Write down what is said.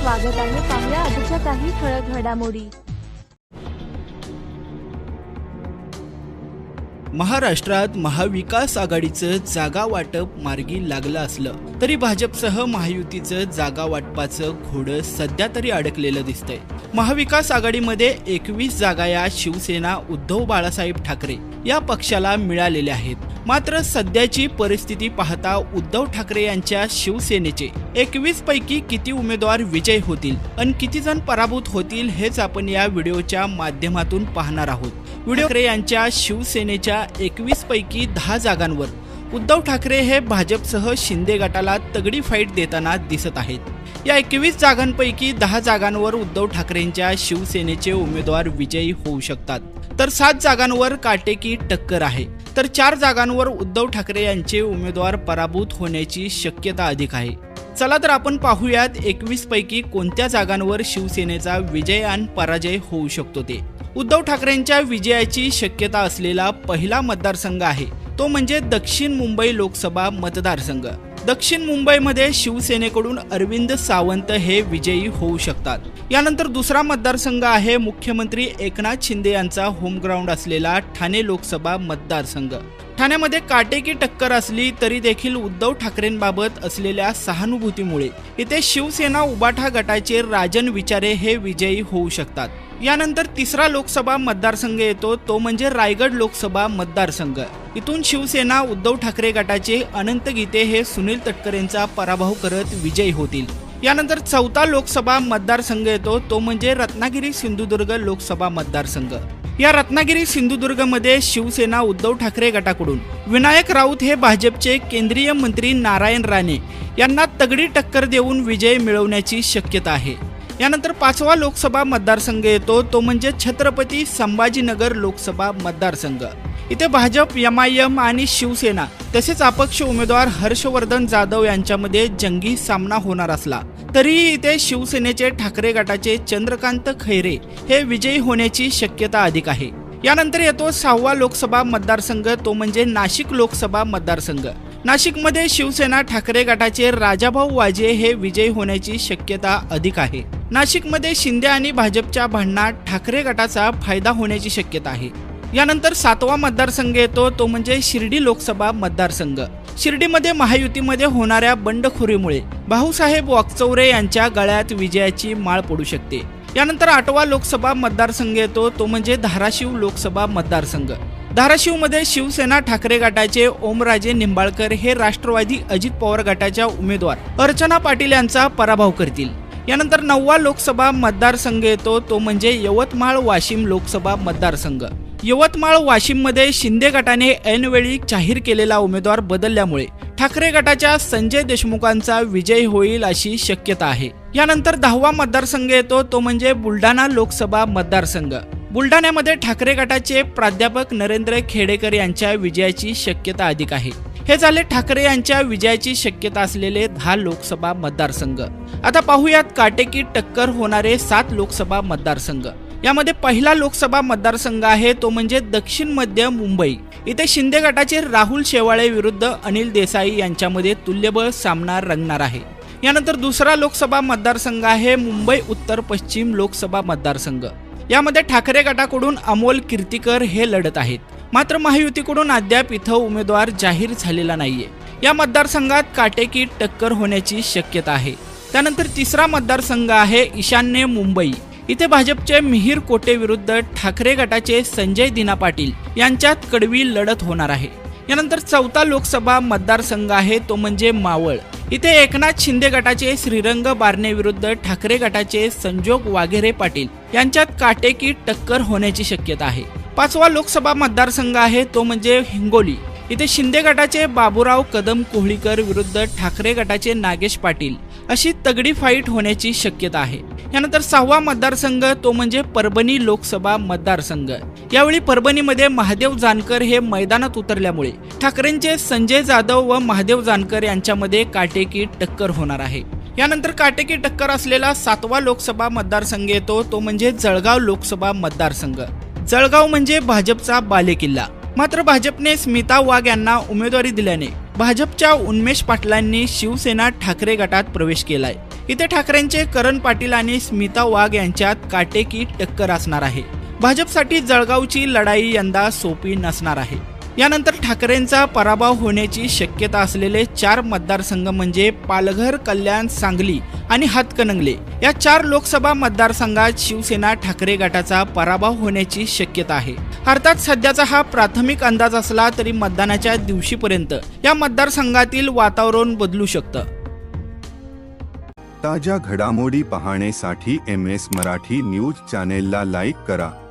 स्वागत आहे पाहुया आजच्या काही ठळक घडामोडी. महाराष्ट्रात महाविकास आघाडीचं जागा वाटप मार्गी लागलं असलं तरी भाजपसह महायुतीचं जागा वाटपाचं घोडं सध्या तरी अडकलेलं दिसतंय. महाविकास आघाडीमध्ये एकवीस जागा या शिवसेना उद्धव बाळासाहेब ठाकरे या पक्षाला मिळालेल्या आहेत. मात्र सध्याची परिस्थिती पाहता उद्धव ठाकरे यांच्या शिवसेनेचे एकवीस पैकी किती उमेदवार विजय होतील आणि किती जण पराभूत होतील हेच आपण या व्हिडिओच्या माध्यमातून पाहणार आहोत. व्हिडिओ ठाकरे यांच्या शिवसेनेच्या एकवीस पैकी दहा जागांवर उद्धव ठाकरे हे भाजपसह शिंदे गटाला तगडी फाईट देताना दिसत आहेत. या एकवीस जागांपैकी दहा जागांवर उद्धव ठाकरेंच्या शिवसेनेचे उमेदवार विजयी होऊ शकतात. तर सात जागांवर काटेकी टक्कर आहे. तर चार जागांवर उद्धव ठाकरे यांचे उमेदवार पराभूत होण्याची शक्यता अधिक आहे. चला तर आपण पाहूयात एकवीस पैकी कोणत्या जागांवर शिवसेनेचा विजय आणि पराजय होऊ शकतो ते. उद्धव ठाकरेंच्या विजयाची शक्यता असलेला पहिला मतदारसंघ आहे. तो म्हणजे दक्षिण मुंबई लोकसभा मतदारसंघ. दक्षिण मुंबईमध्ये शिवसेनेकडून अरविंद सावंत हे विजयी होऊ शकतात. यानंतर दुसरा मतदारसंघ आहे मुख्यमंत्री एकनाथ शिंदे यांचा होमग्राऊंड असलेला ठाणे लोकसभा मतदारसंघ. ठाण्यामध्ये काटेकी टक्कर असली तरी देखील उद्धव ठाकरेंबाबत असलेल्या सहानुभूतीमुळे इथे शिवसेना उबाठा गटाचे राजन विचारे हे विजयी होऊ शकतात. यानंतर तिसरा लोकसभा मतदारसंघ येतो तो म्हणजे रायगड लोकसभा मतदारसंघ. इथून शिवसेना उद्धव ठाकरे गटाचे अनंत गीते हे सुनील तटकरेंचा पराभव करत विजयी होतील. यानंतर चौथा लोकसभा मतदारसंघ येतो तो म्हणजे रत्नागिरी सिंधुदुर्ग लोकसभा मतदारसंघ. या रत्नागिरी सिंधुदुर्गमध्ये शिवसेना उद्धव ठाकरे गटाकडून विनायक राऊत हे भाजपचे केंद्रीय मंत्री नारायण राणे यांना तगडी टक्कर देऊन विजय मिळवण्याची शक्यता आहे. यानंतर पाचवा लोकसभा मतदारसंघ येतो तो म्हणजे छत्रपती संभाजीनगर लोकसभा मतदारसंघ. इथे भाजप एम आय एम आणि शिवसेना तसेच अपक्ष उमेदवार हर्षवर्धन जाधव यांच्यामध्ये जंगी सामना होणार असला. तरीही इथे शिवसेनेचे ठाकरे गटाचे चंद्रकांत खैरे हे विजयी होण्याची शक्यता अधिक आहे. यानंतर येतो सहावा लोकसभा मतदारसंघ तो म्हणजे नाशिक लोकसभा मतदारसंघ. नाशिकमध्ये शिवसेना ठाकरे गटाचे राजाभाऊ वाजे हे विजयी होण्याची शक्यता अधिक आहे. नाशिकमध्ये शिंदे आणि भाजपच्या भांडणात ठाकरे गटाचा फायदा होण्याची शक्यता आहे. यानंतर सातवा मतदारसंघ येतो तो म्हणजे शिर्डी लोकसभा मतदारसंघ. शिर्डीमध्ये महायुतीमध्ये होणाऱ्या बंडखोरीमुळे भाऊसाहेब वाकचौरे यांच्या गळ्यात विजयाची माळ पडू शकते. यानंतर आठवा लोकसभा मतदारसंघ येतो तो म्हणजे धाराशिव लोकसभा मतदारसंघ. धाराशिवमध्ये शिवसेना ठाकरे गटाचे ओमराजे निंबाळकर हे राष्ट्रवादी अजित पवार गटाच्या उमेदवार. अर्चना पाटील यांचा पराभव करतील. यानंतर नववा लोकसभा मतदारसंघ येतो तो म्हणजे यवतमाळ वाशिम लोकसभा मतदारसंघ. यवतमाळ वाशिममध्ये शिंदे गटाने ऐनवेळी जाहीर केलेला उमेदवार बदलल्यामुळे ठाकरे गटाच्या संजय देशमुखांचा विजय होईल अशी शक्यता आहे. यानंतर दहावा मतदारसंघ येतो तो म्हणजे बुलढाणा लोकसभा मतदारसंघ. बुलढाण्यामध्ये ठाकरे गटाचे प्राध्यापक नरेंद्र खेडेकर यांच्या विजयाची शक्यता अधिक आहे. हे झाले ठाकरे यांच्या विजयाची शक्यता असलेले दहा लोकसभा मतदारसंघ. आता पाहूयात काटेकी टक्कर होणारे सात लोकसभा मतदारसंघ. यामध्ये पहिला लोकसभा मतदारसंघ आहे तो म्हणजे दक्षिण मध्य मुंबई. इथे शिंदे गटाचे राहुल शेवाळे विरुद्ध अनिल देसाई यांच्यामध्ये तुल्यबळ सामना रंगणार आहे. यानंतर दुसरा लोकसभा मतदारसंघ आहे मुंबई उत्तर पश्चिम लोकसभा मतदारसंघ. यामध्ये ठाकरे गटाकडून अमोल कीर्तीकर हे लढत आहेत. मात्र महायुतीकडून अद्याप इथं उमेदवार जाहीर झालेला नाहीये. या मतदारसंघात काटेकी टक्कर होण्याची शक्यता आहे. त्यानंतर तिसरा मतदारसंघ आहे ईशान्य मुंबई. इथे भाजपचे मिहीर कोटे विरुद्ध ठाकरे गटाचे संजय दिना पाटील यांच्यात कडवी लढत होणार आहे. यानंतर चौथा लोकसभा मतदारसंघ आहे तो म्हणजे मावळ. इथे एकनाथ शिंदे गटाचे श्रीरंग बारणे विरुद्ध ठाकरे गटाचे संजोग वाघेरे पाटील यांच्यात काटेकी टक्कर होण्याची शक्यता आहे. पाचवा लोकसभा मतदारसंघ आहे तो म्हणजे हिंगोली. इथे शिंदे गटाचे बाबूराव कदम कोहळीकर विरुद्ध ठाकरे गटाचे नागेश पाटील अशी तगडी फाईट होण्याची शक्यता आहे. यानंतर सहावा मतदारसंघ तो म्हणजे परभणी लोकसभा मतदारसंघ. यावेळी परभणीमध्ये महादेव जानकर हे मैदानात उतरल्यामुळे ठाकरेंचे संजय जाधव व महादेव जानकर यांच्यामध्ये काटेकी टक्कर होणार आहे. यानंतर काटेकी टक्कर असलेला सातवा लोकसभा मतदारसंघ येतो तो म्हणजे जळगाव लोकसभा मतदारसंघ. जळगाव म्हणजे भाजपचा बालेकिल्ला. मात्र भाजपने स्मिता वाघ यांना उमेदवारी दिल्याने भाजपच्या उन्मेष पाटलांनी शिवसेना ठाकरे गटात प्रवेश केलाय. इथे ठाकरेंचे करण पाटील आणि स्मिता वाघ यांच्यात काटेकी टक्कर असणार आहे. भाजपसाठी जळगावची लढाई यंदा सोपी नसणार आहे. यानंतर ठाकरेंचा पराभव होण्याची शक्यता असलेले चार मतदारसंघ म्हणजे पालघर कल्याण सांगली आणि हातकणंगले. या चार लोकसभा मतदारसंघात शिवसेना ठाकरे गटाचा पराभव होण्याची शक्यता आहे. अर्थात सध्याचा हा प्राथमिक अंदाज असला तरी मतदानाच्या दिवशीपर्यंत या मतदारसंघातील वातावरण बदलू शकतं. ताज्या घडामोडी पाहण्यासाठी एम एस मराठी न्यूज चॅनेलला लाईक करा.